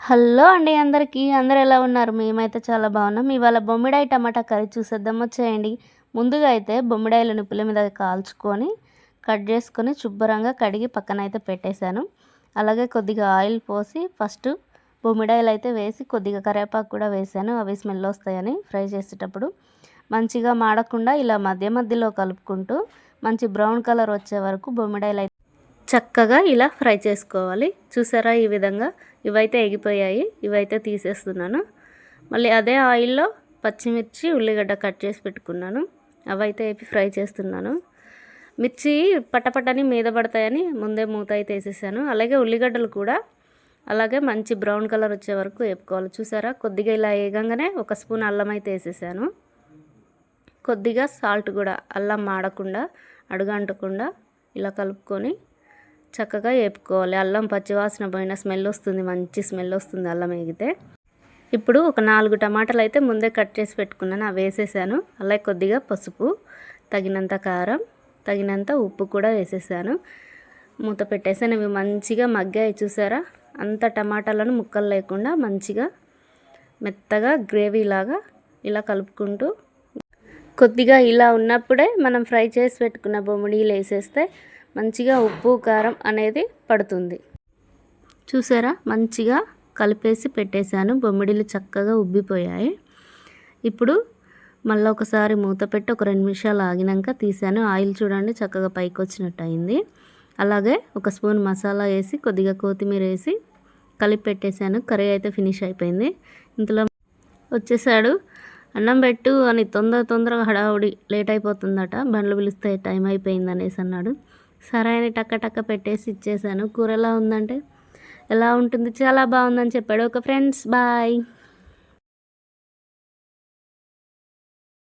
Hello అండి అందరికీ. అందరు ఎలా ఉన్నారు? మేమైతే చాలా బాగున్నాం. ఇవాళ బొమ్మిడాయి టమాటా కర్రీ చూసేద్దాం. వచ్చేయండి. ముందుగా అయితే బొమ్మిడాయిల నిప్పుల మీద కాల్చుకొని కట్ చేసుకొని శుభ్రంగా కడిగి పక్కన అయితే పెట్టేశాను. అలాగే కొద్దిగా ఆయిల్ పోసి ఫస్ట్ బొమ్మిడాయిలు అయితే వేసి కొద్దిగా కరివేపాకు కూడా వేసాను. అవి స్మెల్ వస్తాయని ఫ్రై చేసేటప్పుడు. మంచిగా మాడకుండా ఇలా మధ్య మధ్యలో కలుపుకుంటూ మంచి బ్రౌన్ కలర్ వచ్చే వరకు బొమ్మిడాయిలు అయితే చక్కగా ఇలా ఫ్రై చేసుకోవాలి. చూసారా ఈ విధంగా? ఇవైతే ఎగిపోయాయి. ఇవైతే తీసేస్తున్నాను. మళ్ళీ అదే ఆయిల్లో పచ్చిమిర్చి ఉల్లిగడ్డ కట్ చేసి పెట్టుకున్నాను. అవైతే వేపి ఫ్రై చేస్తున్నాను. మిర్చి పటపటని మీద పడతాయని ముందే మూత అయితే వేసేసాను. అలాగే ఉల్లిగడ్డలు కూడా అలాగే మంచి బ్రౌన్ కలర్ వచ్చే వరకు వేపుకోవాలి. చూసారా? కొద్దిగా ఇలా వేగంగానే ఒక స్పూన్ అల్లం అయితే వేసేసాను. కొద్దిగా సాల్ట్ కూడా అల్లం మాడకుండా అడుగంటకుండా ఇలా కలుపుకొని చక్కగా వేపుకోవాలి అల్లం పచ్చివాసన పోయిన స్మెల్ వస్తుంది. మంచి స్మెల్ వస్తుంది అల్లం వేగితే ఇప్పుడు ఒక నాలుగు టమాటాలు అయితే ముందే కట్ చేసి పెట్టుకున్నాను. అవి వేసేసాను. అలాగే కొద్దిగా పసుపు తగినంత కారం తగినంత ఉప్పు కూడా వేసేసాను. మూత పెట్టేసాను. ఇవి మంచిగా మగ్గాయి చూసారా? అంత టమాటాలను ముక్కలు లేకుండా మంచిగా మెత్తగా గ్రేవీ లాగా ఇలా కలుపుకుంటూ కొద్దిగా ఇలా ఉన్నప్పుడే మనం ఫ్రై చేసి పెట్టుకున్న బొమ్మిడీలు వేసేస్తే మంచిగా ఉప్పు కారం అనేది పడుతుంది. చూసారా? మంచిగా కలిపేసి పెట్టేశాను. బొమ్మిడిలు చక్కగా ఉబ్బిపోయాయి. ఇప్పుడు మళ్ళీ ఒకసారి మూత పెట్టి ఒక రెండు నిమిషాలు ఆగినాక తీసాను ఆయిల్ చూడండి చక్కగా పైకి వచ్చినట్టు అయింది అలాగే ఒక స్పూన్ మసాలా వేసి కొద్దిగా కొత్తిమీర వేసి కలిపి పెట్టేశాను. కర్రీ అయితే ఫినిష్ అయిపోయింది. ఇంతలో వచ్చేసాడు. అన్నం పెట్టు అని తొందర తొందరగా హడావుడి లేట్ అయిపోతుందట. బండ్లు పిలుస్తే టైం అయిపోయింది అనేసి అన్నాడు. సరే అని టక్క టక్క పెట్టేసి ఇచ్చేసాను. కూర ఎలా ఉందంటే ఎలా ఉంటుంది? చాలా బాగుందని చెప్పాడు. ఒక ఫ్రెండ్స్ బాయ్.